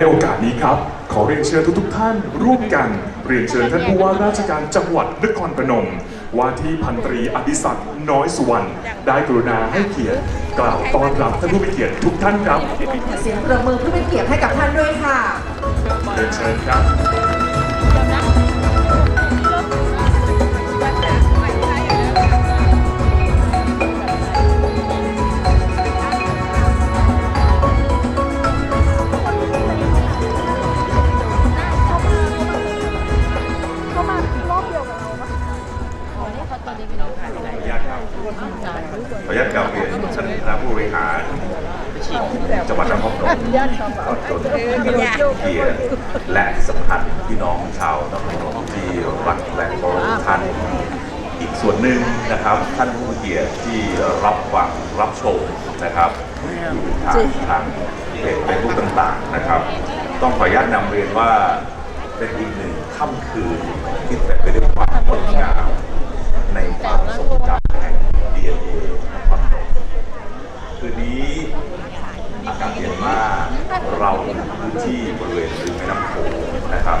ในโอกาสนี้ครับ ขอเรียนเชิญทุกๆท่าน ร่วมกัน เรียนเชิญท่านผู้ว่าราชการจังหวัดนครพนม ว่าที่พันตรีอภิศักดิ์น้อยสุวรรณได้กรุณาให้เกียรติกล่าวต้อนรับท่านผู้มีเกียรติทุกท่านครับ เสียงประมือเพื่อเป็นเกียรติให้กับท่านด้วยค่ะ เรียนเชิญครับ นุญาตกราบเรียนท่านคณะผู้บริหารจังหวัดนครพนมญาติเขอจนเกียรติและสำคัญพี่น้องชาวนครพนมที่รักและเคารพท่านอีกส่วนหนึ่งนะครับ ท่านผู้เกียรติที่รับฟังรับชมนะครับทางทางเพจเฟซบุ๊กต่างๆนะครับ ต้องขออนุญาตนำเรียนว่าเป็นอีกหนึ่งค่ำคืนที่เต็มไปด้วยความงดงาม เย็นมาเราอยู่พื้นที่บริเวณริมแม่น้ำโขงนะครับ